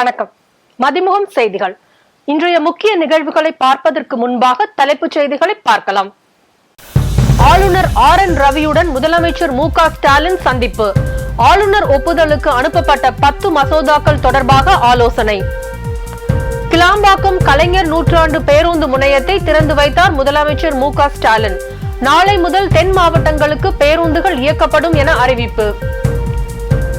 வணக்கம். மதிமுகம் செய்திகள். இன்றைய முக்கிய நிகழ்வுகளை பார்ப்பதற்கு முன்பாக தலைப்புச் செய்திகளை பார்க்கலாம். ஆளுநர் ஆர் என் ரவியுடன் முதலமைச்சர் மு ஸ்டாலின் சந்திப்பு. ஆளுநர் ஒப்புதலுக்கு அனுப்பப்பட்ட பத்து மசோதாக்கள் தொடர்பாக ஆலோசனை. கிளாம்பாக்கம் கலைஞர் நூற்றாண்டு பேருந்து முனையத்தை திறந்து வைத்தார் முதலமைச்சர் மு ஸ்டாலின். நாளை முதல் தென் மாவட்டங்களுக்கு பேருந்துகள் இயக்கப்படும் என அறிவிப்பு.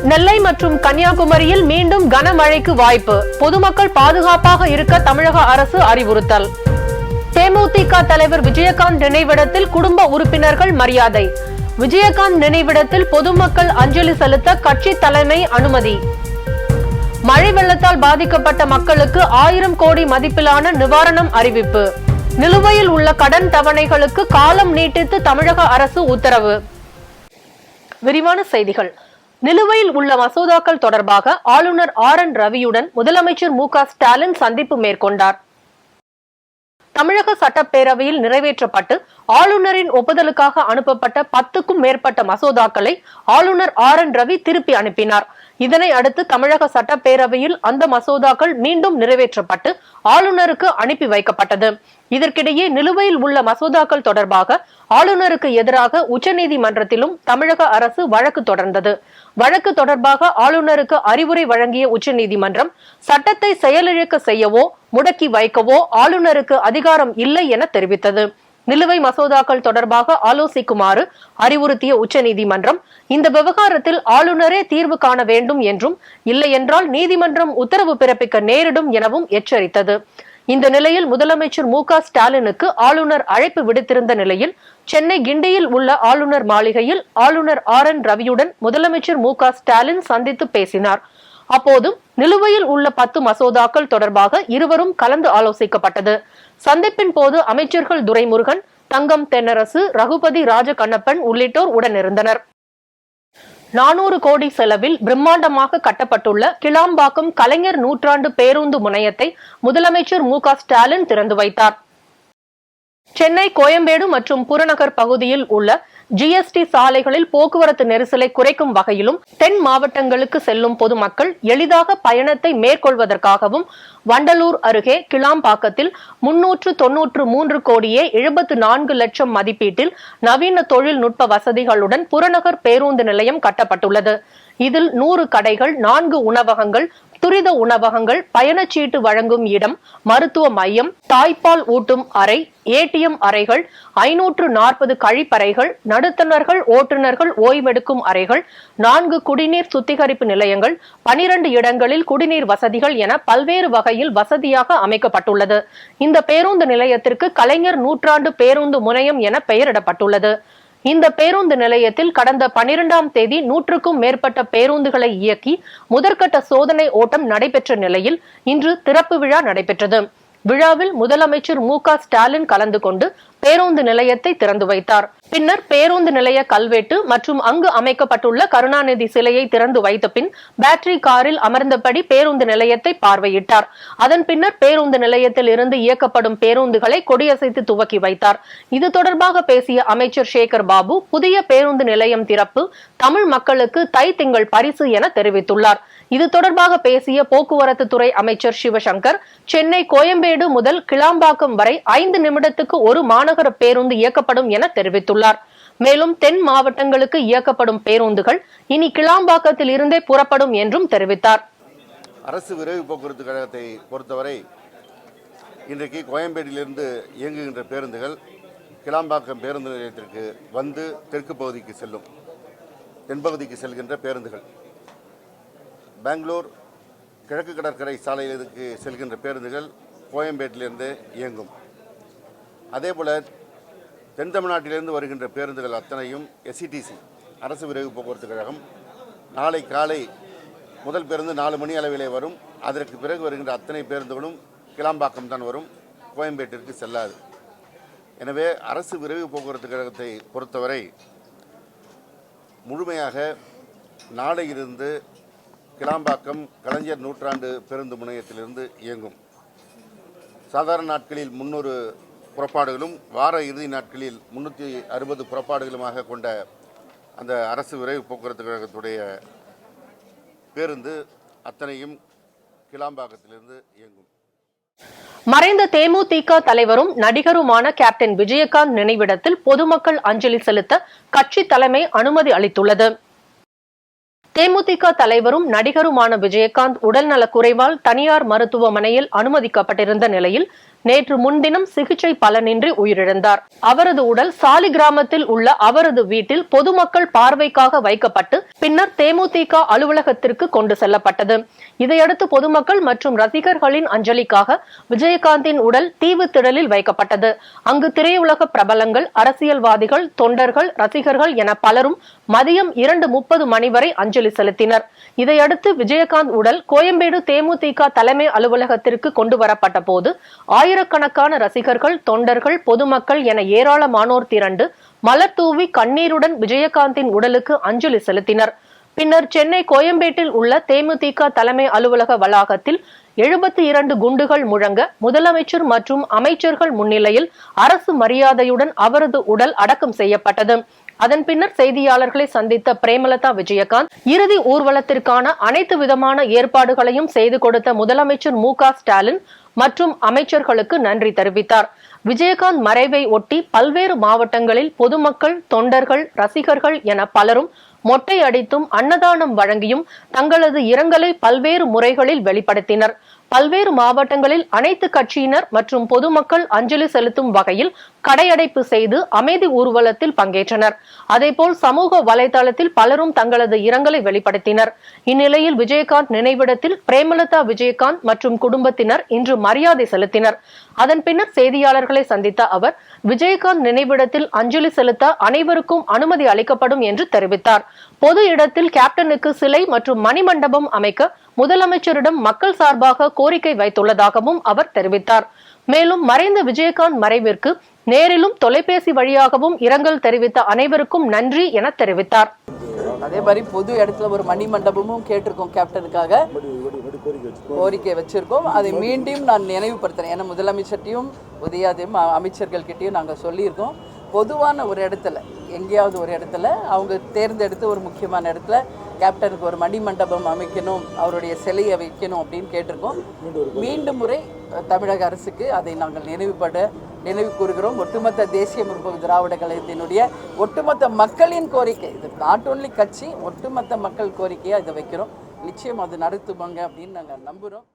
நெல்லை மற்றும் கன்னியாகுமரியில் மீண்டும் கனமழைக்கு வாய்ப்பு. பொதுமக்கள் பாதுகாப்பாக இருக்க தமிழக அரசு அறிவுறுத்தல். தேமுதிக தலைவர் விஜயகாந்த் நினைவிடத்தில் குடும்ப உறுப்பினர்கள் மரியாதை. விஜயகாந்த் நினைவிடத்தில் பொதுமக்கள் அஞ்சலி செலுத்த கட்சி தலைமை அனுமதி. மழை வெள்ளத்தால் பாதிக்கப்பட்ட மக்களுக்கு ஆயிரம் கோடி மதிப்பிலான நிவாரணம் அறிவிப்பு. நிலுவையில் உள்ள கடன் தவணைகளுக்கு காலம் நீட்டித்து தமிழக அரசு உத்தரவு. விரிவான செய்திகள். நிலுவையில் உள்ள மசோதாக்கள் தொடர்பாக ஆளுநர் ஆர் என் ரவியுடன் முதலமைச்சர் மு க ஸ்டாலின் சந்திப்பு மேற்கொண்டார். தமிழக சட்டப்பேரவையில் நிறைவேற்றப்பட்டு ஆளுநரின் ஒப்புதலுக்காக அனுப்பப்பட்ட பத்துக்கும் மேற்பட்ட மசோதாக்களை ஆளுநர் ஆர் என் ரவி திருப்பி அனுப்பினார். இதனை அடுத்து தமிழக சட்டப்பேரவையில் அந்த மசோதாக்கள் மீண்டும் நிறைவேற்றப்பட்டு ஆளுநருக்கு அனுப்பி வைக்கப்பட்டது. இதற்கிடையே நிலுவையில் உள்ள மசோதாக்கள் தொடர்பாக ஆளுநருக்கு எதிராக உச்சநீதிமன்றத்திலும் தமிழக அரசு வழக்கு தொடர்ந்தது. வழக்கு தொடர்பாக ஆளுநருக்கு அறிவுரை வழங்கிய உச்சநீதிமன்றம் சட்டத்தை செயலிழக்க செய்யவோ முடக்கி வைக்கவோ ஆளுநருக்கு அதிகாரம் இல்லை என தெரிவித்தது. நிலுவை மசோதாக்கள் தொடர்பாக ஆலோசிக்குமாறு அறிவுறுத்திய உச்சநீதிமன்றம் இந்த விவகாரத்தில் ஆளுநரே தீர்வு காண வேண்டும் என்றும் இல்லையென்றால் நீதிமன்றம் உத்தரவு பிறப்பிக்க நேரிடும் எனவும் எச்சரித்தது. இந்த நிலையில் முதலமைச்சர் மு ஸ்டாலினுக்கு ஆளுநர் அழைப்பு விடுத்திருந்த நிலையில் சென்னை கிண்டியில் உள்ள ஆளுநர் மாளிகையில் ஆளுநர் ஆர் என் ரவியுடன் முதலமைச்சர் மு ஸ்டாலின் சந்தித்து பேசினார். அப்போதும் நிலுவையில் உள்ள பத்து மசோதாக்கள் தொடர்பாக இருவரும் கலந்து ஆலோசிக்கப்பட்டது. சந்திப்பின் போது அமைச்சர்கள் துரைமுருகன் தங்கம் தென்னரசு ரகுபதி ராஜகண்ணப்பன் உள்ளிட்டோர் உடனிருந்தனர். நானூறு கோடி செலவில் பிரம்மாண்டமாக கட்டப்பட்டுள்ள கிளாம்பாக்கம் கலைஞர் நூற்றாண்டு பேருந்து முனையத்தை முதலமைச்சர் மு க ஸ்டாலின் திறந்து வைத்தார். சென்னை கோயம்பேடு மற்றும் புறநகர் பகுதியில் உள்ள ஜிஎஸ்டி சாலைகளில் போக்குவரத்து நெரிசலை குறைக்கும் வகையிலும் தென் மாவட்டங்களுக்கு செல்லும் பொதுமக்கள் எளிதாக பயணத்தை மேற்கொள்வதற்காகவும் வண்டலூர் அருகே கிளாம்பாக்கத்தில் முன்னூற்று தொன்னூற்று மூன்று கோடியே எழுபத்து நான்கு லட்சம் மதிப்பீட்டில் நவீன தொழில்நுட்ப வசதிகளுடன் புறநகர் பேருந்து நிலையம் கட்டப்பட்டுள்ளது. இதில் நூறு கடைகள் நான்கு உணவகங்கள் துரித உணவகங்கள் பயணச்சீட்டு வழங்கும் இடம் மருத்துவ மையம் தாய்ப்பால் ஊட்டும் அறை ஏடிஎம் அறைகள் ஐநூற்று நாற்பது கழிப்பறைகள் நடுத்தனர்கள் ஓட்டுநர்கள் ஓய்வெடுக்கும் அறைகள் நான்கு குடிநீர் சுத்திகரிப்பு நிலையங்கள் பனிரண்டு இடங்களில் குடிநீர் வசதிகள் என பல்வேறு வகையில் வசதியாக அமைக்கப்பட்டுள்ளது. இந்த பேருந்து நிலையத்திற்கு கலைஞர் நூற்றாண்டு பேருந்து முனையம் என பெயரிடப்பட்டுள்ளது. இந்த பேருந்து நிலையத்தில் கடந்த பனிரெண்டாம் தேதி நூற்றுக்கும் மேற்பட்ட பேருந்துகளை இயக்கி முதற்கட்ட சோதனை ஓட்டம் நடைபெற்ற நிலையில் இன்று திறப்பு விழா நடைபெற்றது. விழாவில் முதலமைச்சர் மு க ஸ்டாலின் கலந்து கொண்டு பேருந்து நிலையத்தை திறந்து வைத்தார். பின்னர் பேருந்து நிலைய கல்வெட்டு மற்றும் அங்கு அமைக்கப்பட்டுள்ள கருணாநிதி சிலையை திறந்து வைத்த பின் பேட்டரி காரில் அமர்ந்தபடி பேருந்து நிலையத்தை பார்வையிட்டார். அதன் பின்னர் பேருந்து நிலையத்தில் இருந்து இயக்கப்படும் பேருந்துகளை கொடியசைத்து துவக்கி வைத்தார். இது தொடர்பாக பேசிய அமைச்சர் சேகர் பாபு புதிய பேருந்து நிலையம் திறப்பு தமிழ் மக்களுக்கு தை திங்கள் பரிசு என தெரிவித்துள்ளார். இது தொடர்பாக பேசிய போக்குவரத்து துறை அமைச்சர் சிவசங்கர் சென்னை கோயம்பேடு முதல் கிளாம்பாக்கம் வரை ஐந்து நிமிடத்துக்கு ஒரு மாநகர பேருந்து இயக்கப்படும் என தெரிவித்துள்ளார். மேலும் தென் மாவட்டங்களுக்கு இயக்கப்படும் பேருந்துகள் இனி கிளாம்பாக்கத்தில் இருந்தே புறப்படும் என்றும் தெரிவித்தார். அரசு விரைவு போக்குவரத்து கழகத்தை பொறுத்தவரை இன்றைக்கு கோயம்பேட்டிலிருந்து இயங்குகின்ற பேருந்துகள் கிளாம்பாக்கம் பேருந்து நிலையத்திற்கு வந்து தெற்கு பகுதிக்கு செல்லும் தென்பகுதிக்கு செல்கின்ற பேருந்துகள். பெங்களூர் கிழக்கு கடற்கரை சாலையிற்கு செல்கின்ற பேருந்துகள் கோயம்பேட்டிலிருந்து இயங்கும். அதேபோல் தென் தமிழ்நாட்டிலிருந்து வருகின்ற பேருந்துகள் அத்தனையும் எஸ்சிடிசி அரசு விரைவு போக்குவரத்து கழகம். நாளை காலை முதல் பேருந்து நாலு மணி அளவிலே வரும். அதற்கு பிறகு வருகின்ற அத்தனை பேருந்துகளும் கிளாம்பாக்கம் தான் வரும். கோயம்பேட்டிற்கு செல்லாது. எனவே அரசு விரைவு போக்குவரத்து கழகத்தை பொறுத்தவரை முழுமையாக நாளையிலிருந்து கிளாம்பாக்கம் கலைஞர் நூற்றாண்டு பேருந்து முனையத்திலிருந்து இயங்கும். சாதாரண நாட்களில் முன்னூறு புறப்பாடுகளும் வார இறுதி நாட்களில் முன்னூற்றி அறுபது புறப்பாடுகளுமாக கொண்ட அந்த அரசு விரைவு போக்குவரத்து கழகத்துடைய பேருந்து அத்தனையும் கிளாம்பாக்கத்திலிருந்து இயங்கும். மறைந்த தேமுதிக தலைவரும் நடிகருமான கேப்டன் விஜயகாந்த் நினைவிடத்தில் பொதுமக்கள் அஞ்சலி செலுத்த கட்சி தலைமை அனுமதி அளித்துள்ளது. தேமுதிக தலைவரும் நடிகருமான விஜயகாந்த் உடல்நலக் குறைவால் தனியார் மருத்துவமனையில் அனுமதிக்கப்பட்டிருந்த நிலையில் நேற்று முன்தினம் சிகிச்சை பலனின்றி உயிரிழந்தார். அவரது உடல் சாலி கிராமத்தில் உள்ள அவரது வீட்டில் பொதுமக்கள் பார்வைக்காக வைக்கப்பட்டு பின்னர் தேமுதிக அலுவலகத்திற்கு கொண்டு செல்லப்பட்டது. இதையடுத்து பொதுமக்கள் மற்றும் ரசிகர்களின் அஞ்சலிக்காக விஜயகாந்தின் உடல் தீவு திடலில் வைக்கப்பட்டது. அங்கு திரையுலக பிரபலங்கள் அரசியல்வாதிகள் தொண்டர்கள் ரசிகர்கள் என பலரும் மதியம் இரண்டு முப்பது மணி வரை அஞ்சலி செலுத்தினர். இதையடுத்து விஜயகாந்த் உடல் கோயம்பேடு தேமுதிக தலைமை அலுவலகத்திற்கு கொண்டு வரப்பட்ட போது ஆயிரக்கணக்கான ரசிகர்கள் தொண்டர்கள் பொதுமக்கள் என ஏராளமானோர் திரண்டு மலர் தூவி கண்ணீருடன் விஜயகாந்தின் உடலுக்கு அஞ்சலி செலுத்தினர். பின்னர் சென்னை கோயம்பேட்டில் உள்ள தேமுதிக தலைமை அலுவலக வளாகத்தில் எழுபத்தி இரண்டு குண்டுகள் முழங்க முதலமைச்சர் மற்றும் அமைச்சர்கள் முன்னிலையில் அரசு மரியாதையுடன் அவரது உடல் அடக்கம் செய்யப்பட்டது. அதன் பின்னர் செய்தியாளர்களை சந்தித்த பிரேமலதா விஜயகாந்த் இறுதி ஊர்வலத்திற்கான அனைத்து விதமான ஏற்பாடுகளையும் செய்து கொடுத்த முதலமைச்சர் மு ஸ்டாலின் மற்றும் அமைச்சர்களுக்கு நன்றி தெரிவித்தார். விஜயகாந்த் மறைவை ஒட்டி பல்வேறு மாவட்டங்களில் பொதுமக்கள் தொண்டர்கள் ரசிகர்கள் என பலரும் மொட்டை அடித்தும் அன்னதானம் வழங்கியும் தங்களது இரங்கலை பல்வேறு முறைகளில் வெளிப்படுத்தினர். பல்வேறு மாவட்டங்களில் அனைத்து கட்சியினர் மற்றும் பொதுமக்கள் அஞ்சலி செலுத்தும் வகையில் கடையடைப்பு செய்து அமைதி ஊர்வலத்தில் பங்கேற்றனர். அதேபோல் சமூக வலைதளத்தில் பலரும் தங்களது இரங்கலை வெளிப்படுத்தினர். இந்நிலையில் விஜயகாந்த் நினைவிடத்தில் பிரேமலதா விஜயகாந்த் மற்றும் குடும்பத்தினர் இன்று மரியாதை செலுத்தினர். அதன் பின்னர் செய்தியாளர்களை சந்தித்த அவர் விஜயகாந்த் நினைவிடத்தில் அஞ்சலி செலுத்த அனைவருக்கும் அனுமதி அளிக்கப்படும் என்று தெரிவித்தார். பொது இடத்தில் கேப்டனுக்கு சிலை மற்றும் மணிமண்டபம் அமைக்க முதலமைச்சரிடம் மக்கள் சார்பாக கோரிக்கை வைத்துள்ளதாகவும் அவர் தெரிவித்தார். மேலும் மறைந்த விஜயகாந்த் மறைவிற்கு நேரிலும் தொலைபேசி வழியாகவும் இரங்கல் தெரிவித்த அனைவருக்கும் நன்றி என தெரிவித்தார். அதே மாதிரி பொது இடத்துல ஒரு மணி மண்டபமும் கேட்டிருக்கோம் கேப்டனுக்காக. கோரிக்கை வச்சிருக்கோம். அதை மீண்டும் நான் நினைவுபடுத்துறேன். ஏன்னா முதலமைச்சர்கிட்டையும் உதயாதையும் அமைச்சர்கள்கிட்டயும் நாங்கள் சொல்லியிருக்கோம். பொதுவான ஒரு இடத்துல எங்கேயாவது ஒரு இடத்துல அவங்க தேர்ந்தெடுத்து ஒரு முக்கியமான இடத்துல கேப்டனுக்கு ஒரு மணி மண்டபம் அமைக்கணும் அவருடைய சிலையை வைக்கணும் அப்படின்னு கேட்டிருக்கோம். மீண்டும் முறை தமிழக அரசுக்கு அதை நாங்கள் நினைவுபட நினைவு கூறுகிறோம். ஒட்டுமொத்த தேசிய முற்போக்கு திராவிட கழகத்தினுடைய ஒட்டுமொத்த மக்களின் கோரிக்கை. இது நாட் ஓன்லி கட்சி ஒட்டுமொத்த மக்கள் கோரிக்கையாக இதை வைக்கிறோம். நிச்சயம் அது நடத்துவாங்க அப்படின்னு நாங்கள் நம்புகிறோம்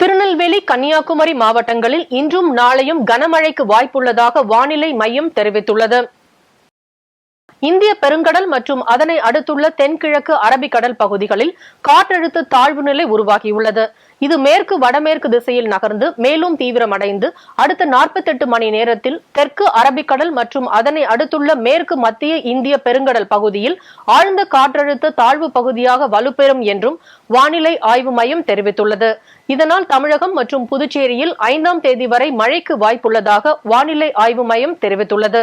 திருநெல்வேலி கன்னியாகுமரி மாவட்டங்களில் இன்றும் நாளையும் கனமழைக்கு வாய்ப்புள்ளதாக வானிலை மையம் தெரிவித்துள்ளது. இந்திய பெருங்கடல் மற்றும் அதனை அடுத்துள்ள தென்கிழக்கு அரபிக்கடல் பகுதிகளில் காற்றழுத்த தாழ்வு நிலை உருவாகியுள்ளது. இது மேற்கு வடமேற்கு திசையில் நகர்ந்து மேலும் தீவிரமடைந்து அடுத்த 48 மணி நேரத்தில் தெற்கு அரபிக்கடல் மற்றும் அதனை அடுத்துள்ள மேற்கு மத்திய இந்திய பெருங்கடல் பகுதியில் ஆழ்ந்த காற்றழுத்த தாழ்வு பகுதியாக வலுப்பெறும் என்றும் வானிலை ஆய்வு மையம் தெரிவித்துள்ளது. இதனால் தமிழகம் மற்றும் புதுச்சேரியில் ஐந்தாம் தேதி வரை மழைக்கு வாய்ப்புள்ளதாக வானிலை ஆய்வு மையம் தெரிவித்துள்ளது.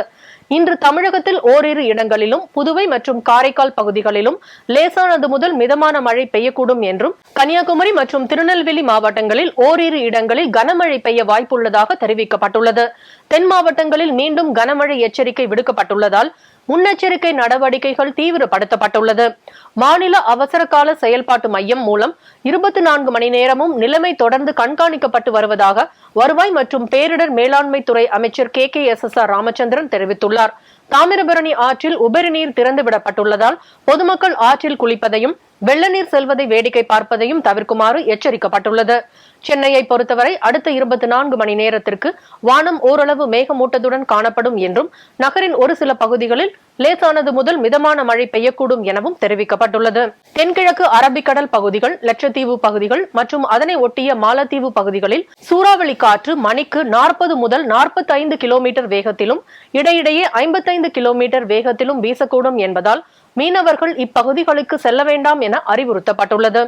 இன்று தமிழகத்தில் ஓரிரு இடங்களிலும் புதுவை மற்றும் காரைக்கால் பகுதிகளிலும் லேசானது முதல் மிதமான மழை பெய்யக்கூடும் என்றும் கன்னியாகுமரி மற்றும் திருநெல்வேலி மாவட்டங்களில் ஓரிரு இடங்களில் கனமழை பெய்ய வாய்ப்புள்ளதாக தெரிவிக்கப்பட்டுள்ளது. தென் மாவட்டங்களில் மீண்டும் கனமழை எச்சரிக்கை விடுக்கப்பட்டுள்ளதால் முன்னெச்சரிக்கை நடவடிக்கைகள் தீவிரப்படுத்தப்பட்டுள்ளது. மாநில அவசர கால செயல்பாட்டு மையம் மூலம் இருபத்தி நான்கு மணி நேரமும் நிலைமை தொடர்ந்து கண்காணிக்கப்பட்டு வருவதாக வருவாய் மற்றும் பேரிடர் மேலாண்மை துறை அமைச்சர் K. K. S. S. R. Ramachandran தெரிவித்துள்ளார். தாமிரபரணி ஆற்றில் உபரிநீர் திறந்துவிடப்பட்டுள்ளதால் பொதுமக்கள் ஆற்றில் குளிப்பதையும் வெள்ள நீர் செல்வதை வேடிக்கை பார்ப்பதையும் தவிர்க்குமாறு எச்சரிக்கப்பட்டுள்ளது. சென்னையை பொறுத்தவரை அடுத்த இருபத்தி நான்கு மணி நேரத்திற்கு வானம் ஓரளவு மேகமூட்டத்துடன் காணப்படும் என்றும் நகரின் ஒரு சில பகுதிகளில் லேசானது முதல் மிதமான மழை பெய்யக்கூடும் எனவும் தெரிவிக்கப்பட்டுள்ளது. தென்கிழக்கு அரபிக்கடல் பகுதிகள் லட்சத்தீவு பகுதிகள் மற்றும் அதனை ஒட்டிய மாலத்தீவு பகுதிகளில் சூறாவளி காற்று மணிக்கு நாற்பது முதல் 45 கிலோமீட்டர் வேகத்திலும் இடையிடையே ஐம்பத்தைந்து கிலோமீட்டர் வேகத்திலும் வீசக்கூடும் என்பதால் மீனவர்கள் இப்பகுதிகளுக்கு செல்ல வேண்டாம் என அறிவுறுத்தப்பட்டுள்ளது.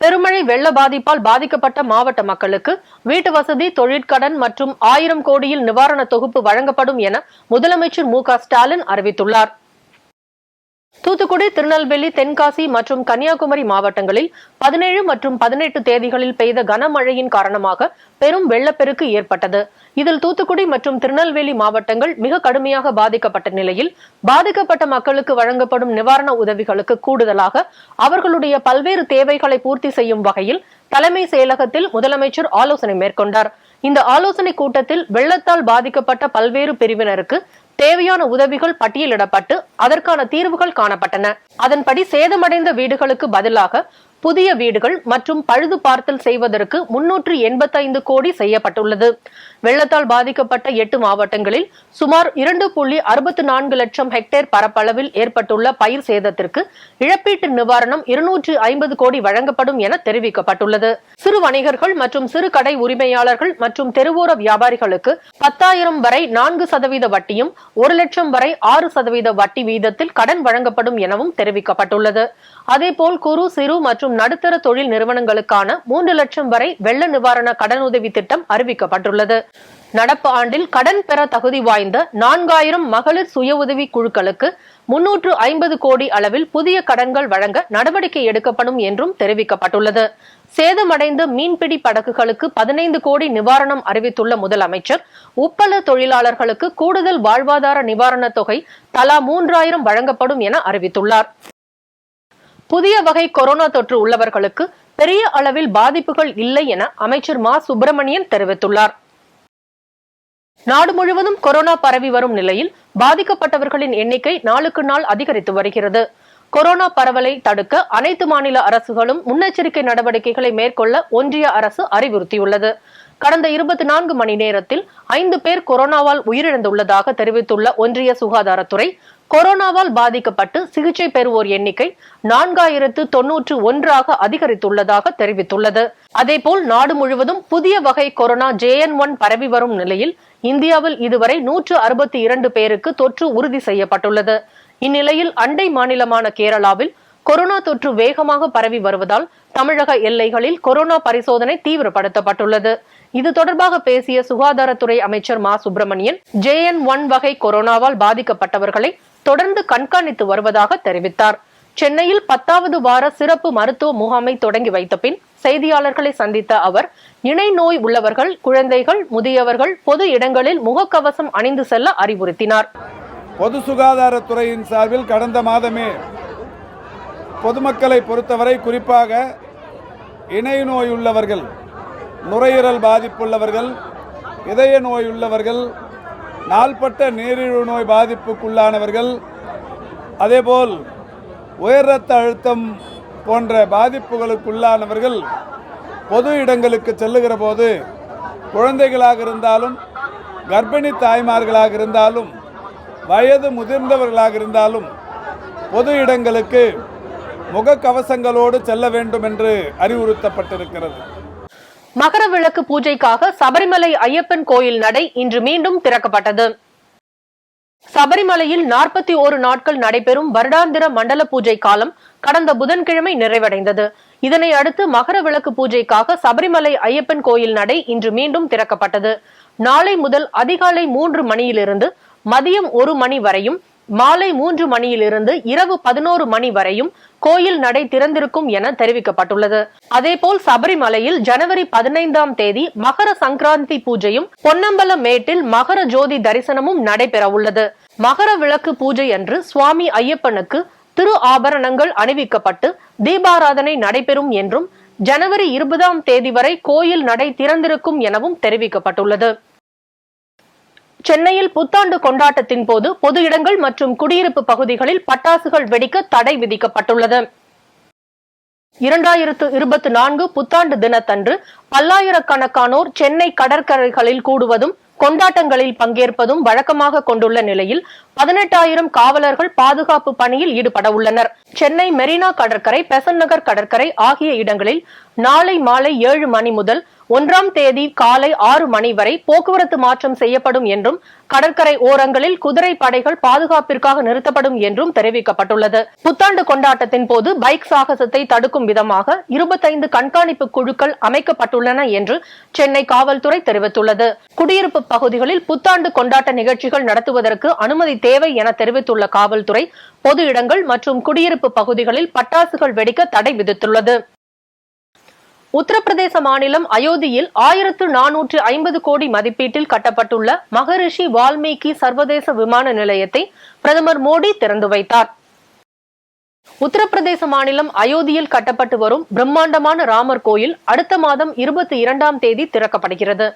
பெருமழை வெள்ள பாதிப்பால் பாதிக்கப்பட்ட மாவட்ட மக்களுக்கு வீட்டு வசதி தொழிற்கடன் மற்றும் ஆயிரம் கோடியில் நிவாரண தொகுப்பு வழங்கப்படும் என முதலமைச்சர் மு க ஸ்டாலின் அறிவித்துள்ளார். தூத்துக்குடி திருநெல்வேலி தென்காசி மற்றும் கன்னியாகுமரி மாவட்டங்களில் பதினேழு மற்றும் பதினெட்டு தேதிகளில் பெய்த கனமழையின் காரணமாக பெரும் வெள்ளப்பெருக்கு ஏற்பட்டது. இதில் தூத்துக்குடி மற்றும் திருநெல்வேலி மாவட்டங்கள் மிக கடுமையாக பாதிக்கப்பட்ட நிலையில் பாதிக்கப்பட்ட மக்களுக்கு வழங்கப்படும் நிவாரண உதவிகளுக்கு கூடுதலாக அவர்களுடைய பல்வேறு தேவைகளை பூர்த்தி செய்யும் வகையில் தலைமை செயலகத்தில் முதலமைச்சர் ஆலோசனை மேற்கொண்டார். இந்த ஆலோசனை கூட்டத்தில் வெள்ளத்தால் பாதிக்கப்பட்ட பல்வேறு பிரிவினருக்கு தேவையான உதவிகள் பட்டியலிடப்பட்டு அதற்கான தீர்வுகள் காணப்பட்டன. அதன்படி சேதமடைந்த வீடுகளுக்கு பதிலாக புதிய வீடுகள் மற்றும் பழுது பார்த்தல் செய்வதற்கு முன்னூற்று எண்பத்தைந்து கோடி செய்யப்பட்டுள்ளது. வெள்ளத்தால் பாதிக்கப்பட்ட எட்டு மாவட்டங்களில் சுமார் இரண்டு புள்ளி அறுபத்தி நான்கு லட்சம் ஹெக்டேர் பரப்பளவில் ஏற்பட்டுள்ள பயிர் சேதத்திற்கு இழப்பீட்டு நிவாரணம் இருநூற்று ஐம்பது கோடி வழங்கப்படும் என தெரிவிக்கப்பட்டுள்ளது. சிறு வணிகர்கள் மற்றும் சிறு கடை உரிமையாளர்கள் மற்றும் தெருவோர வியாபாரிகளுக்கு பத்தாயிரம் வரை நான்கு சதவீத வட்டியும் ஒரு லட்சம் வரை ஆறு சதவீத வட்டி வீதத்தில் கடன் வழங்கப்படும் எனவும் தெரிவிக்கப்பட்டுள்ளது. அதேபோல் குறு சிறு மற்றும் நடுத்தர தொழில் நிறுவனங்களுக்கான மூன்று லட்சம் வரை வெள்ள நிவாரண கடனுதவி திட்டம் அறிவிக்கப்பட்டுள்ளது. நடப்பு ஆண்டில் கடன் பெற தகுதி வாய்ந்த நான்காயிரம் மகளிர் சுய உதவி குழுக்களுக்கு முன்னூற்று ஐம்பது கோடி அளவில் புதிய கடன்கள் வழங்க நடவடிக்கை எடுக்கப்படும் என்றும் தெரிவிக்கப்பட்டுள்ளது. சேதமடைந்த மீன்பிடி படகுகளுக்கு பதினைந்து கோடி நிவாரணம் அறிவித்துள்ள முதலமைச்சர் உப்பள தொழிலாளர்களுக்கு கூடுதல் வாழ்வாதார நிவாரணத் தொகை தலா மூன்றாயிரம் வழங்கப்படும் என அறிவித்துள்ளார். புதிய வகை கொரோனா தொற்று உள்ளவர்களுக்கு பெரிய அளவில் பாதிப்புகள் இல்லை என அமைச்சர் மா. சுப்பிரமணியன் தெரிவித்துள்ளார். நாடு முழுவதும் கொரோனா பரவி வரும் நிலையில் பாதிக்கப்பட்டவர்களின் எண்ணிக்கை நாளுக்கு நாள் அதிகரித்து வருகிறது. கொரோனா பரவலை தடுக்க அனைத்து மாநில அரசுகளும் முன்னெச்சரிக்கை நடவடிக்கைகளை மேற்கொள்ள ஒன்றிய அரசு அறிவுறுத்தியுள்ளது. கடந்த இருபத்தி நான்கு மணி நேரத்தில் ஐந்து பேர் கொரோனாவால் உயிரிழந்துள்ளதாக தெரிவித்துள்ள ஒன்றிய சுகாதாரத்துறை கொரோனாவால் பாதிக்கப்பட்டு சிகிச்சை பெறுவோர் எண்ணிக்கை நான்காயிரத்து தொன்னூற்று ஒன்றாக அதிகரித்துள்ளதாக தெரிவித்துள்ளது. அதேபோல் நாடு முழுவதும் புதிய வகை கொரோனா ஜேஎன் ஒன் பரவி வரும் நிலையில் இந்தியாவில் இதுவரை நூற்று அறுபத்தி இரண்டு பேருக்கு தொற்று உறுதி செய்யப்பட்டுள்ளது. இந்நிலையில் அண்டை மாநிலமான கேரளாவில் கொரோனா தொற்று வேகமாக பரவி வருவதால் தமிழக எல்லைகளில் கொரோனா பரிசோதனை தீவிரப்படுத்தப்பட்டுள்ளது. இது தொடர்பாக பேசிய சுகாதாரத்துறை அமைச்சர் மா சுப்பிரமணியன் ஜேஎன் ஒன் வகை கொரோனாவால் பாதிக்கப்பட்டவர்களை தொடர்ந்து கண்காணித்து வருவதாக தெரிவித்தார். சென்னையில் பத்தாவது வார சிறப்பு மருத்துவ முகாமை தொடங்கி வைத்த பின் செய்தியாளர்களை சந்தித்த அவர் இணை நோய் உள்ளவர்கள் குழந்தைகள் முதியவர்கள் பொது இடங்களில் முகக்கவசம் அணிந்து செல்ல அறிவுறுத்தினார். பொது சுகாதாரத்துறையின் சார்பில் கடந்த மாதமே பொதுமக்களை பொறுத்தவரை குறிப்பாக இணை நோய் உள்ளவர்கள் நுரையீரல் பாதிப்புள்ளவர்கள் இதய நோய் உள்ளவர்கள் நாள்பட்ட நீரிழிவு நோய் பாதிப்புக்குள்ளானவர்கள் அதேபோல் உயர் ரத்த அழுத்தம் போன்ற பாதிப்புகளுக்குள்ளானவர்கள் பொது இடங்களுக்கு செல்லுகிற போது குழந்தைகளாக இருந்தாலும் கர்ப்பிணி தாய்மார்களாக இருந்தாலும் வயது முதிர்ந்தவர்களாக இருந்தாலும் பொது இடங்களுக்கு முகக்கவசங்களோடு செல்ல வேண்டும் என்று அறிவுறுத்தப்பட்டிருக்கிறது. மகர விளக்கு பூஜைக்காக சபரிமலை ஐயப்பன் கோயில் நடை இன்று மீண்டும் திறக்கப்பட்டது. சபரிமலையில் நாற்பத்தி ஓரு நாட்கள் நடைபெறும் வருடாந்திர மண்டல பூஜை காலம் கடந்த புதன்கிழமை நிறைவடைந்தது. இதனை அடுத்து மகர விளக்கு பூஜைக்காக சபரிமலை ஐயப்பன் கோயில் நடை இன்று மீண்டும் திறக்கப்பட்டது. நாளை முதல் அதிகாலை மூன்று மணியிலிருந்து மதியம் ஒரு மணி வரையும் மாலை மூன்று மணியிலிருந்து இரவு பதினோரு மணி வரையும் கோயில் நடை திறந்திருக்கும் என தெரிவிக்கப்பட்டுள்ளது. அதேபோல் சபரிமலையில் ஜனவரி பதினைந்தாம் தேதி மகர சங்கராந்தி பூஜையும் பொன்னம்பல மேட்டில் மகர ஜோதி தரிசனமும் நடைபெற உள்ளது மகர விளக்கு பூஜை அன்று சுவாமி ஐயப்பனுக்கு திரு ஆபரணங்கள் அணிவிக்கப்பட்டு தீபாராதனை நடைபெறும் என்றும் ஜனவரி இருபதாம் தேதி வரை கோயில் நடை திறந்திருக்கும் எனவும் தெரிவிக்கப்பட்டுள்ளது. சென்னையில் புத்தாண்டு கொண்டாட்டத்தின் போது பொது இடங்கள் மற்றும் குடியிருப்பு பகுதிகளில் பட்டாசுகள் வெடிக்க தடை விதிக்கப்பட்டுள்ளது. இரண்டாயிரத்து இருபத்தி நான்கு புத்தாண்டு தினத்தன்று பல்லாயிரக்கணக்கானோர் சென்னை கடற்கரைகளில் கூடுவதும் கொண்டாட்டங்களில் பங்கேற்பதும் வழக்கமாக கொண்டுள்ள நிலையில் பதினெட்டாயிரம் காவலர்கள் பாதுகாப்பு பணியில் ஈடுபட உள்ளனர். சென்னை மெரினா கடற்கரை பெசன் நகர் கடற்கரை ஆகிய இடங்களில் நாளை மாலை ஏழு மணி முதல் ஒன்றாம் தேதி காலை ஆறு மணி வரை போக்குவரத்து மாற்றம் செய்யப்படும் என்றும் கடற்கரை ஓரங்களில் குதிரை படைகள் பாதுகாப்பிற்காக நிறுத்தப்படும் என்றும் தெரிவிக்கப்பட்டுள்ளது. புத்தாண்டு கொண்டாட்டத்தின் போது பைக் சாகசத்தை தடுக்கும் விதமாக இருபத்தைந்து கண்காணிப்பு குழுக்கள் அமைக்கப்பட்டுள்ளன என்று சென்னை காவல்துறை தெரிவித்துள்ளது. குடியிருப்பு பகுதிகளில் புத்தாண்டு கொண்டாட்ட நிகழ்ச்சிகள் நடத்துவதற்கு அனுமதி தேவை என தெரிவித்துள்ள காவல்துறை பொது இடங்கள் மற்றும் குடியிருப்பு பகுதிகளில் பட்டாசுகள் வெடிக்க தடை விதித்துள்ளது. உத்தரப்பிரதேச மாநிலம் அயோத்தியில் ஆயிரத்து நானூற்று ஐம்பது கோடி மதிப்பீட்டில் கட்டப்பட்டுள்ள மகரிஷி வால்மீகி சர்வதேச விமான நிலையத்தை பிரதமர் மோடி திறந்து வைத்தார். உத்தரப்பிரதேச மாநிலம் அயோத்தியில் கட்டப்பட்டு வரும் பிரம்மாண்டமான ராமர் கோயில் அடுத்த மாதம் இருபத்தி இரண்டாம் தேதி திறக்கப்படுகிறது.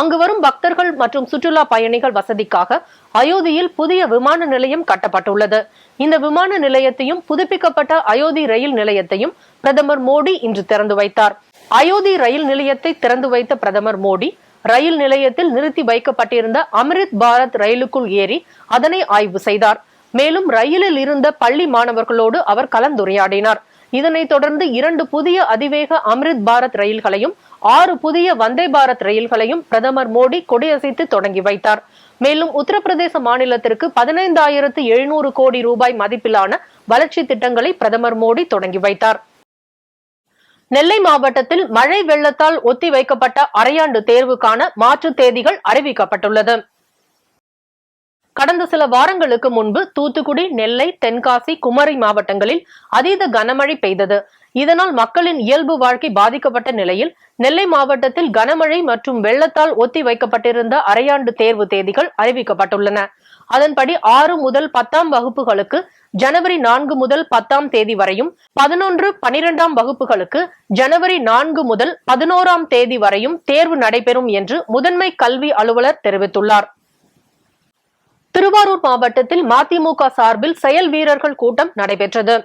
அங்கு வரும் பக்தர்கள் மற்றும் சுற்றுலா பயணிகள் வசதிக்காக அயோத்தியில் புதிய விமான நிலையம் கட்டப்பட்டுள்ளது. இந்த விமான நிலையத்தையும் புதுப்பிக்கப்பட்ட அயோத்தி ரயில் நிலையத்தையும் பிரதமர் மோடி இன்று திறந்து வைத்தார். அயோத்தி ரயில் நிலையத்தை திறந்து வைத்த பிரதமர் மோடி ரயில் நிலையத்தில் நிறுத்தி வைக்கப்பட்டிருந்த அமிர்த் பாரத் ரயிலுக்குள் ஏறி அதனை ஆய்வு செய்தார். மேலும் ரயிலில் இருந்த பள்ளி மாணவர்களோடு அவர் கலந்துரையாடினார். இதனைத் தொடர்ந்து இரண்டு புதிய அதிவேக அமிர்த் பாரத் ரயில்களையும் ஆறு புதிய வந்தே பாரத் ரயில்களையும் பிரதமர் மோடி கொடியசைத்து தொடங்கி வைத்தார். மேலும் உத்தரப்பிரதேச மாநிலத்திற்கு பதினைந்தாயிரத்து எழுநூறு கோடி ரூபாய் மதிப்பிலான வளர்ச்சி திட்டங்களை பிரதமர் மோடி தொடங்கி வைத்தார். நெல்லை மாவட்டத்தில் மழை வெள்ளத்தால் ஒத்தி வைக்கப்பட்ட அரையாண்டு தேர்வுக்கான மாற்று தேதிகள் அறிவிக்கப்பட்டுள்ளது. கடந்த சில வாரங்களுக்கு முன்பு தூத்துக்குடி நெல்லை தென்காசி குமரி மாவட்டங்களில் அதீத கனமழை பெய்தது. இதனால் மக்களின் இயல்பு வாழ்க்கை பாதிக்கப்பட்ட நிலையில் நெல்லை மாவட்டத்தில் கனமழை மற்றும் வெள்ளத்தால் ஒத்தி வைக்கப்பட்டிருந்த அரையாண்டு தேர்வு தேதிகள் அறிவிக்கப்பட்டுள்ளன. அதன்படி ஆறு முதல் பத்தாம் வகுப்புகளுக்கு ஜனவரி நான்கு முதல் பத்தாம் தேதி வரையும் பதினொன்று பனிரெண்டாம் வகுப்புகளுக்கு ஜனவரி நான்கு முதல் பதினோராம் தேதி வரையும் தேர்வு நடைபெறும் என்று முதன்மை கல்வி அலுவலர் தெரிவித்துள்ளார். திருவாரூர் மாவட்டத்தில் மதிமுக சார்பில் செயல் வீரர்கள் கூட்டம் நடைபெற்றது.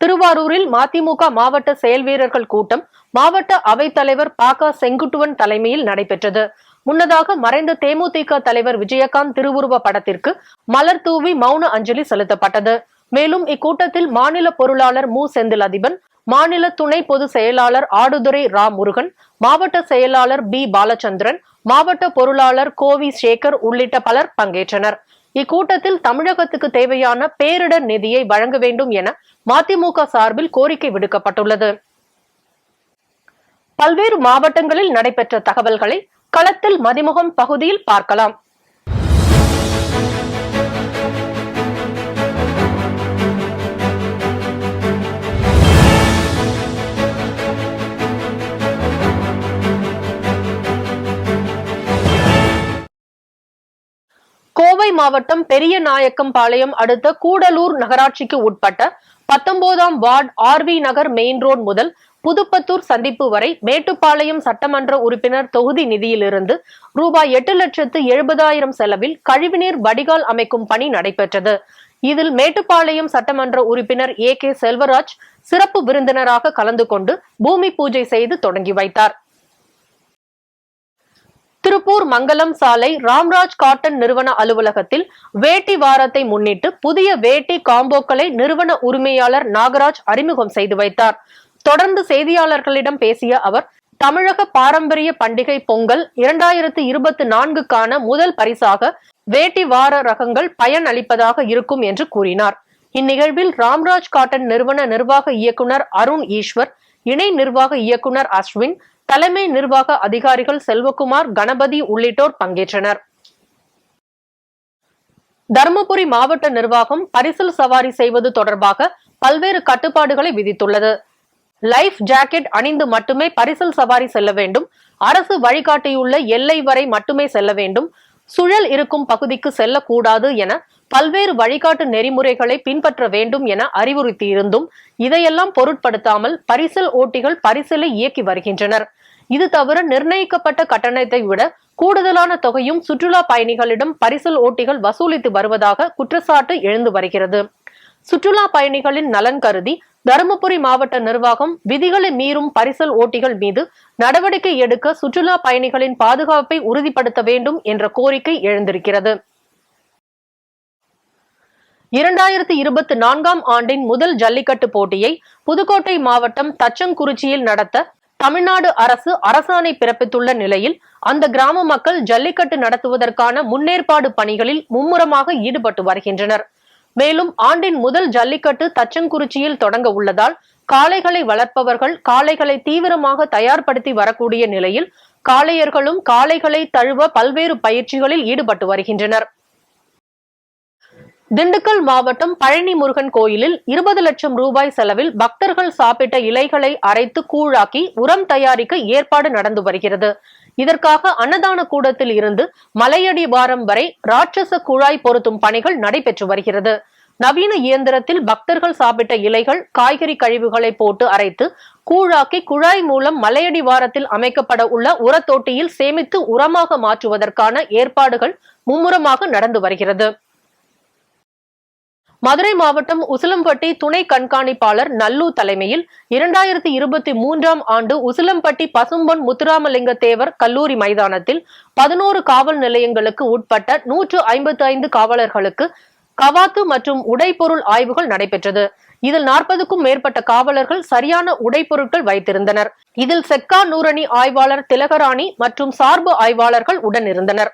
திருவாரூரில் மதிமுக மாவட்ட செயல் வீரர்கள் கூட்டம் மாவட்ட அவைத்தலைவர் பாக செங்குட்டுவன் தலைமையில் நடைபெற்றது. முன்னதாக மறைந்த தேமுதிக தலைவர் விஜயகாந்த் திருவுருவ படத்திற்கு மலர் தூவி மௌன அஞ்சலி செலுத்தப்பட்டது. மேலும் இக்கூட்டத்தில் மாநில பொருளாளர் மு. செந்தில் அதிபன் மாநில துணை பொது செயலாளர் ஆடுதுரை ரா முருகன் மாவட்ட செயலாளர் பி. பாலச்சந்திரன் மாவட்ட பொருளாளர் கோவி சேகர் உள்ளிட்ட பலர் பங்கேற்றனர். இக்கூட்டத்தில் தமிழகத்துக்கு தேவையான பேரிடர் நிதியை வழங்க வேண்டும் என மதிமுக சார்பில் கோரிக்கை விடுக்கப்பட்டுள்ளது. பல்வேறு மாவட்டங்களில் நடைபெற்ற தகவல்களை களத்தில் மதிமுகம் பகுதியில் பார்க்கலாம். கோவை மாவட்டம் பெரிய நாயக்கம்பாளையம் அடுத்த கூடலூர் நகராட்சிக்கு உட்பட்ட பத்தொன்பதாம் ward RV Nagar main road முதல் புதுப்பத்தூர் சந்திப்பு வரை மேட்டுப்பாளையம் சட்டமன்ற உறுப்பினர் தொகுதி நிதியிலிருந்து ரூபாய் எட்டு லட்சத்து எழுபதாயிரம் செலவில் கழிவுநீர் வடிகால் அமைக்கும் பணி நடைபெற்றது. இதில் மேட்டுப்பாளையம் சட்டமன்ற உறுப்பினர் ஏ கே செல்வராஜ் சிறப்பு விருந்தினராக கலந்து கொண்டு பூமி பூஜை செய்து தொடங்கி வைத்தார். திருப்பூர் மங்கலம் சாலை ராம்ராஜ் காட்டன் நிறுவன அலுவலகத்தில் வேட்டி வாரத்தை முன்னிட்டு புதிய வேட்டி காம்போக்களை நிறுவன உரிமையாளர் நாகராஜ் அறிமுகம் செய்து வைத்தார். தொடர்ந்து செய்தியாளர்களிடம் பேசிய அவர் தமிழக பாரம்பரிய பண்டிகை பொங்கல் இரண்டாயிரத்து இருபத்தி நான்குக்கான முதல் பரிசாக வேட்டி வார ரகங்கள் பயன் அளிப்பதாக இருக்கும் என்று கூறினார். இந்நிகழ்வில் ராம்ராஜ் காட்டன் நிறுவன நிர்வாக இயக்குனர் அருண் ஈஸ்வர் இணை நிர்வாக இயக்குனர் அஸ்வின் தலைமை நிர்வாக அதிகாரிகள் செல்வகுமார் கணபதி உள்ளிட்டோர் பங்கேற்றனர். தருமபுரி மாவட்ட நிர்வாகம் பரிசல் சவாரி செய்வது தொடர்பாக பல்வேறு கட்டுப்பாடுகளை விதித்துள்ளது. லைஃப் ஜாக்கெட் அணிந்து மட்டுமே பரிசல் சவாரி செல்ல வேண்டும். அரசு வழிகாட்டியுள்ள எல்லை வரை மட்டுமே செல்ல வேண்டும். சுழல் இருக்கும் பகுதிக்கு செல்லக்கூடாது என பல்வேறு வழிகாட்டு நெறிமுறைகளை பின்பற்ற வேண்டும் என அறிவுறுத்தியிருந்தும் இதையெல்லாம் பொருட்படுத்தாமல் பரிசல் ஓட்டிகள் பரிசலை இயக்கி வருகின்றனர். இது தவிர நிர்ணயிக்கப்பட்ட கட்டணத்தை விட கூடுதலான தொகையும் சுற்றுலா பயணிகளிடம் பரிசல் ஓட்டிகள் வசூலித்து வருவதாக குற்றச்சாட்டு எழுந்து வருகிறது. சுற்றுலா பயணிகளின் நலன் கருதி தருமபுரி மாவட்ட நிர்வாகம் விதிகளை மீறும் பரிசல் ஓட்டிகள் மீது நடவடிக்கை எடுக்க சுற்றுலா பயணிகளின் பாதுகாப்பை உறுதிப்படுத்த வேண்டும் என்ற கோரிக்கை எழுந்திருக்கிறது. இரண்டாயிரத்தி இருபத்தி நான்காம் ஆண்டின் முதல் ஜல்லிக்கட்டு போட்டியை புதுக்கோட்டை மாவட்டம் தச்சங்குறிச்சியில் நடத்த தமிழ்நாடு அரசு அரசாணை பிறப்பித்துள்ள நிலையில் அந்த கிராம மக்கள் ஜல்லிக்கட்டு நடத்துவதற்கான முன்னேற்பாடு பணிகளில் மும்முரமாக ஈடுபட்டு வருகின்றனர். மேலும் ஆண்டின் முதல் ஜல்லிக்கட்டு தச்சங்குறிச்சியில் தொடங்க உள்ளதால் காளைகளை வளர்ப்பவர்கள் காளைகளை தீவிரமாக தயார்படுத்தி வரக்கூடிய நிலையில் காளையர்களும் காளைகளை தழுவ பல்வேறு பயிற்சிகளில் ஈடுபட்டு வருகின்றனர். திண்டுக்கல் மாவட்டம் பழனி முருகன் கோயிலில் இருபது லட்சம் ரூபாய் செலவில் பக்தர்கள் சாப்பிட்ட இலைகளை அரைத்து கூழாக்கி உரம் தயாரிக்க ஏற்பாடு நடந்து வருகிறது. இதற்காக அன்னதான கூடத்தில் இருந்து மலையடி வாரம் வரை ராட்சச குழாய் பொருத்தும் பணிகள் நடைபெற்று வருகிறது. நவீன இயந்திரத்தில் பக்தர்கள் சாப்பிட்ட இலைகள் காய்கறி கழிவுகளை போட்டு அரைத்து கூழாக்கி குழாய் மூலம் மலையடி வாரத்தில் அமைக்கப்பட உள்ள உரத்தொட்டியில் சேமித்து உரமாக மாற்றுவதற்கான ஏற்பாடுகள் மும்முரமாக நடந்து வருகிறது. மதுரை மாவட்டம் உசிலம்பட்டி துணை கண்காணிப்பாளர் நல்லு தலைமையில் இரண்டாயிரத்தி இருபத்தி மூன்றாம் ஆண்டு உசிலம்பட்டி பசும்பொன் முத்துராமலிங்க தேவர் கல்லூரி மைதானத்தில் பதினோரு காவல் நிலையங்களுக்கு உட்பட்ட நூற்று ஐம்பத்தி ஐந்து காவலர்களுக்கு கவாத்து மற்றும் உடைப்பொருள் ஆய்வுகள் நடைபெற்றது. இதில் நாற்பதுக்கும் மேற்பட்ட காவலர்கள் சரியான உடைப்பொருட்கள் வைத்திருந்தனர். இதில் செக்கா நூரணி ஆய்வாளர் திலகராணி மற்றும் சார்பு ஆய்வாளர்கள் உடன் இருந்தனர்.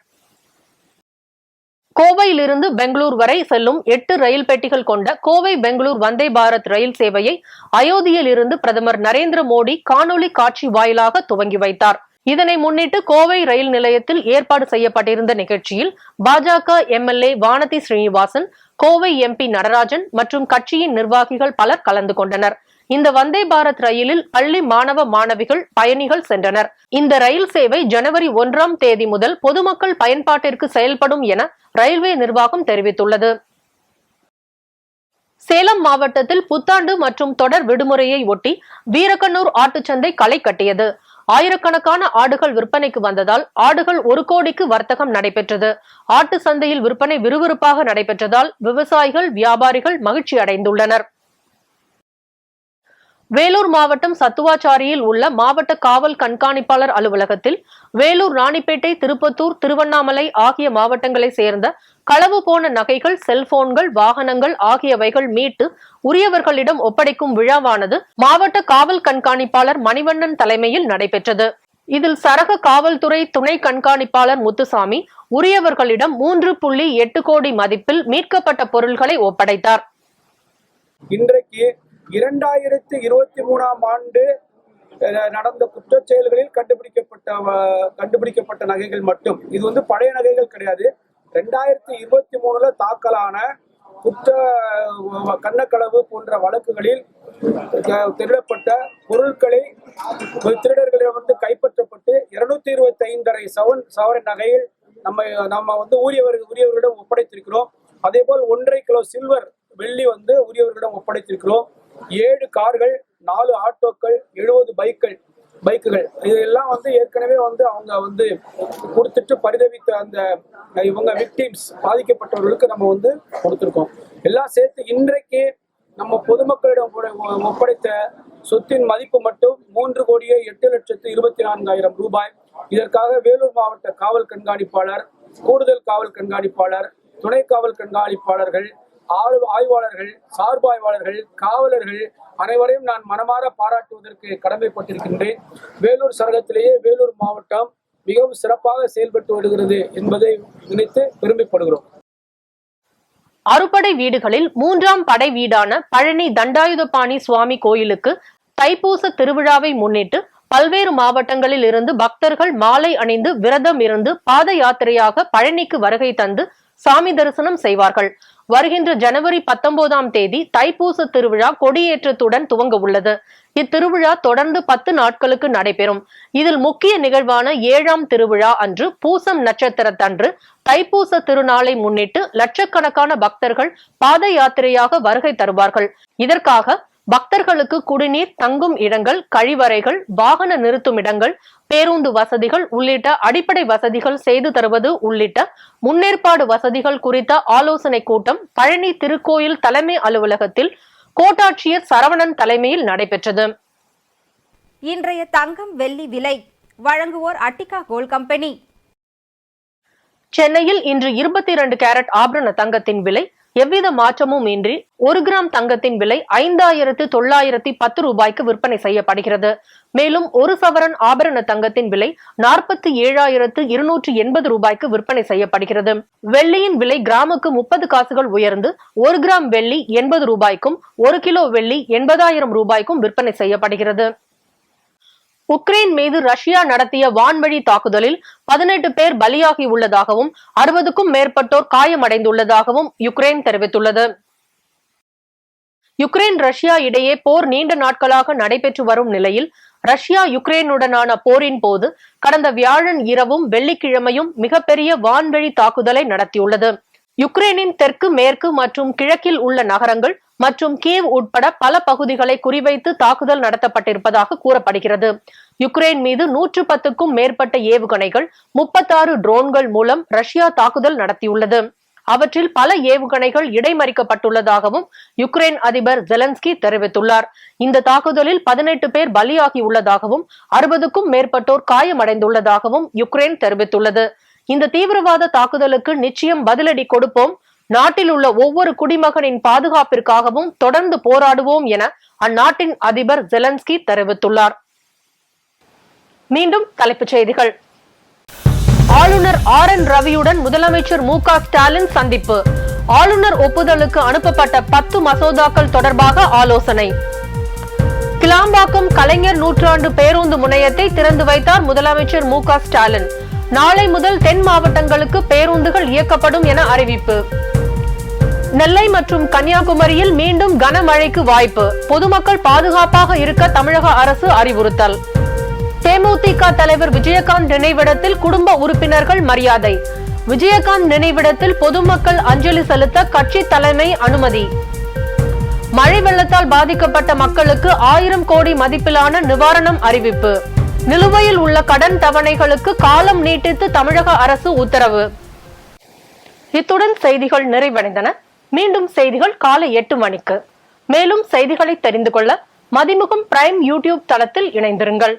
கோவையிலிருந்து பெங்களூர் வரை செல்லும் எட்டு ரயில் பெட்டிகள் கொண்ட கோவை பெங்களூர் வந்தே பாரத் ரயில் சேவையை அயோத்தியிலிருந்து பிரதமர் நரேந்திர மோடி காணொலி காட்சி வாயிலாக துவங்கி வைத்தார். இதனை முன்னிட்டு கோவை ரயில் நிலையத்தில் ஏற்பாடு செய்யப்பட்டிருந்த நிகழ்ச்சியில் பாஜக எம்எல்ஏ வானதி ஸ்ரீனிவாசன் கோவை எம்பி நடராஜன் மற்றும் கட்சியின் நிர்வாகிகள் பலர் கலந்து கொண்டனர். இந்த வந்தே பாரத் ரயிலில் பள்ளி மாணவ மாணவிகள் பயணிகள் சென்றனர். இந்த ரயில் சேவை ஜனவரி ஒன்றாம் தேதி முதல் பொதுமக்கள் பயன்பாட்டிற்கு செயல்படும் என ரயில்வே நிர்வாகம் தெரிவித்துள்ளது. சேலம் மாவட்டத்தில் புத்தாண்டு மற்றும் தொடர் விடுமுறையை ஒட்டி வீரக்கண்ணூர் ஆட்டுச்சந்தை களை கட்டியது. ஆயிரக்கணக்கான ஆடுகள் விற்பனைக்கு வந்ததால் ஆடுகள் ஒரு கோடிக்கு வர்த்தகம் நடைபெற்றது. ஆட்டு சந்தையில் விற்பனை விறுவிறுப்பாக நடைபெற்றதால் விவசாயிகள் வியாபாரிகள் மகிழ்ச்சி அடைந்துள்ளனர் வேலூர் மாவட்டம் சத்துவாச்சாரியில் உள்ள மாவட்ட காவல் கண்காணிப்பாளர் அலுவலகத்தில் வேலூர் ராணிப்பேட்டை திருப்பத்தூர் திருவண்ணாமலை ஆகிய மாவட்டங்களை சேர்ந்த களவு போன நகைகள் செல்போன்கள் வாகனங்கள் ஆகியவைகள் மீட்டு உரியவர்களிடம் ஒப்படைக்கும் விழாவானது மாவட்ட காவல் கண்காணிப்பாளர் மணிவண்ணன் தலைமையில் நடைபெற்றது. இதில் சரக காவல்துறை துணை கண்காணிப்பாளர் முத்துசாமி உரியவர்களிடம் மூன்று புள்ளி எட்டு கோடி மதிப்பில் மீட்கப்பட்ட பொருள்களை ஒப்படைத்தார். இன்றைக்கு இரண்டாயிரத்தி இருபத்தி மூணாம் ஆண்டு நடந்த குற்றச் செயல்களில் கண்டுபிடிக்கப்பட்ட கண்டுபிடிக்கப்பட்ட நகைகள் மட்டும். இது வந்து பழைய நகைகள் கிடையாது. ரெண்டாயிரத்தி இருபத்தி மூணுல தாக்கலான குற்ற கண்ணக்களவு போன்ற வழக்குகளில் திருடப்பட்ட பொருட்களை திருடர்களிடமிருந்து கைப்பற்றப்பட்டு இருநூத்தி இருபத்தி ஐந்தரை சவன் சவரன் நகையில் நம்ம நம்ம வந்து உரியவர்கள் உரியவர்களிடம் ஒப்படைத்திருக்கிறோம். அதே போல் ஒன்றரை கிலோ சில்வர் வெள்ளி வந்து உரியவர்களிடம் ஒப்படைத்திருக்கிறோம். ஏழு கார்கள் நாலு ஆட்டோக்கள் எழுபது பைக்கள் பைக்குகள். இதெல்லாம் வந்து ஏற்கனவே வந்து அவங்க வந்து கொடுத்துட்டு பரிதவித்த அந்த இவங்க விக்டிம்ஸ் பாதிக்கப்பட்டவர்களுக்கு நம்ம வந்து கொடுத்துருக்கோம். எல்லாம் சேர்த்து இன்றைக்கு நம்ம பொதுமக்களிடம் ஒப்படைத்த சொத்தின் மதிப்பு மட்டும் மூன்று கோடியே எட்டு லட்சத்து இருபத்தி நான்காயிரம் ரூபாய். இதற்காக வேலூர் மாவட்ட காவல் கண்காணிப்பாளர் கூடுதல் காவல் கண்காணிப்பாளர் துணை காவல் கண்காணிப்பாளர்கள் ஆய்வாளர்கள் சார்பாய்வாளர்கள் காவலர்கள் அனைவரையும் நான் மனமாற பாராட்டுவதற்கு கடமைப்பட்டிருக்கின்றேன். வேலூர் சரகத்திலேயே வேலூர் மாவட்டம் மிகவும் சிறப்பாக செயல்பட்டு வருகிறது என்பதை நினைத்து பெருமைப்படுகிறோம். அறுபடை வீடுகளில் மூன்றாம் படை வீடான பழனி தண்டாயுதபாணி சுவாமி கோயிலுக்கு தைப்பூச திருவிழாவை முன்னிட்டு பல்வேறு மாவட்டங்களில் இருந்து பக்தர்கள் மாலை அணிந்து விரதம் இருந்து பாத யாத்திரையாக பழனிக்கு வருகை தந்து சாமி தரிசனம் செய்வார்கள். வருகின்ற ஜனவரி பத்தொன்பதாம் தேதி தைப்பூச திருவிழா கொடியேற்றத்துடன் துவங்க உள்ளது. இத்திருவிழா தொடர்ந்து பத்து நாட்களுக்கு நடைபெறும். இதில் முக்கிய நிகழ்வான ஏழாம் திருவிழா அன்று பூசம் நட்சத்திரத்தன்று தைப்பூச திருநாளை முன்னிட்டு லட்சக்கணக்கான பக்தர்கள் பாத யாத்திரையாக வருகை தருவார்கள். இதற்காக பக்தர்களுக்கு குடிநீர் தங்கும் இடங்கள் கழிவறைகள் வாகன நிறுத்தும் இடங்கள் பேருந்து வசதிகள் உள்ளிட்ட அடிப்படை வசதிகள் செய்து தருவது உள்ளிட்ட முன்னேற்பாடு வசதிகள் குறித்த ஆலோசனை கூட்டம் பழனி திருக்கோயில் தலைமை அலுவலகத்தில் கோட்டாட்சியர் சரவணன் தலைமையில் நடைபெற்றது. இன்றைய தங்கம் வெள்ளி விலை வழங்குவோர் அட்டிகா கோல்ட் கம்பெனி. சென்னையில் இன்று இருபத்தி இரண்டு கேரட் ஆபரண தங்கத்தின் விலை எவ்வித மாற்றமும் இன்றி ஒரு கிராம் தங்கத்தின் விலை ஐந்தாயிரத்து தொள்ளாயிரத்தி பத்து ரூபாய்க்கு விற்பனை செய்யப்படுகிறது. மேலும் ஒரு சவரன் ஆபரண தங்கத்தின் விலை நாற்பத்தி ஏழாயிரத்து இருநூற்று எண்பது ரூபாய்க்கு விற்பனை செய்யப்படுகிறது. வெள்ளியின் விலை கிராமுக்கு முப்பது காசுகள் உயர்ந்து ஒரு கிராம் வெள்ளி எண்பது ரூபாய்க்கும் ஒரு கிலோ வெள்ளி எண்பதாயிரம் ரூபாய்க்கும் விற்பனை செய்யப்படுகிறது. உக்ரைன் மீது ரஷ்யா நடத்திய வான்வழி தாக்குதலில் பதினெட்டு பேர் பலியாகி உள்ளதாகவும் அறுபதுக்கும் மேற்பட்டோர் காயமடைந்துள்ளதாகவும் யுக்ரைன் தெரிவித்துள்ளது. யுக்ரைன் ரஷ்யா இடையே போர் நீண்ட நாட்களாக நடைபெற்று வரும் நிலையில் ரஷ்யா யுக்ரைனுடனான போரின் போது கடந்த வியாழன் இரவும் வெள்ளிக்கிழமையும் மிகப்பெரிய வான்வழி தாக்குதலை நடத்தியுள்ளது. யுக்ரைனின் தெற்கு மேற்கு மற்றும் கிழக்கில் உள்ள நகரங்கள் மற்றும் கீவ் உட்பட பல பகுதிகளை குறிவைத்து தாக்குதல் நடத்தப்பட்டிருப்பதாக கூறப்படுகிறது. யுக்ரைன் மீது நூற்று பத்துக்கும் மேற்பட்ட ஏவுகணைகள் முப்பத்தாறு ட்ரோன்கள் மூலம் ரஷ்யா தாக்குதல் நடத்தியுள்ளது. அவற்றில் பல ஏவுகணைகள் இடைமறிக்கப்பட்டுள்ளதாகவும் யுக்ரைன் அதிபர் ஜெலன்ஸ்கி தெரிவித்துள்ளார். இந்த தாக்குதலில் பதினெட்டு பேர் பலியாகியுள்ளதாகவும் அறுபதுக்கும் மேற்பட்டோர் காயமடைந்துள்ளதாகவும் யுக்ரைன் தெரிவித்துள்ளது. இந்த தீவிரவாத தாக்குதலுக்கு நிச்சயம் பதிலடி கொடுப்போம் நாட்டில் உள்ள ஒவ்வொரு குடிமகனின் பாதுகாப்பிற்காகவும் தொடர்ந்து போராடுவோம் என அந்நாட்டின் அதிபர் ஜெலன்ஸ்கி தெரிவித்துள்ளார். மீண்டும் தலைப்புச் செய்திகள். ஆளுநர் ஆர் என் ரவியுடன் முதலமைச்சர் மு ஸ்டாலின் சந்திப்பு. ஆளுநர் ஒப்புதலுக்கு அனுப்பப்பட்ட பத்து மசோதாக்கள் தொடர்பாக ஆலோசனை. கிளாம்பாக்கம் கலைஞர் நூற்றாண்டு பேருந்து முனையத்தை திறந்து வைத்தார் முதலமைச்சர் மு ஸ்டாலின். நாளை முதல் தென் மாவட்டங்களுக்கு பேருந்துகள் இயக்கப்படும் என அறிவிப்பு. நெல்லை மற்றும் கன்னியாகுமரியில் மீண்டும் கனமழைக்கு வாய்ப்பு. பொதுமக்கள் பாதுகாப்பாக இருக்க தமிழக அரசு அறிவுறுத்தல். தேமுதிக தலைவர் விஜயகாந்த் நினைவிடத்தில் குடும்ப உறுப்பினர்கள் மரியாதை. விஜயகாந்த் நினைவிடத்தில் பொதுமக்கள் அஞ்சலி செலுத்த கட்சி தலைமை அனுமதி. மழை வெள்ளத்தால் பாதிக்கப்பட்ட மக்களுக்கு ஆயிரம் கோடி மதிப்பிலான நிவாரணம் அறிவிப்பு. நிலுவையில் உள்ள கடன் தவணைகளுக்கு காலம் நீட்டித்து தமிழக அரசு உத்தரவு. இத்துடன் செய்திகள் நிறைவடைந்தன. மீண்டும் செய்திகள் காலை எட்டு மணிக்கு. மேலும் செய்திகளை தெரிந்து கொள்ள மதிமுகம் பிரைம் யூடியூப் தளத்தில் இணைந்திருங்கள்.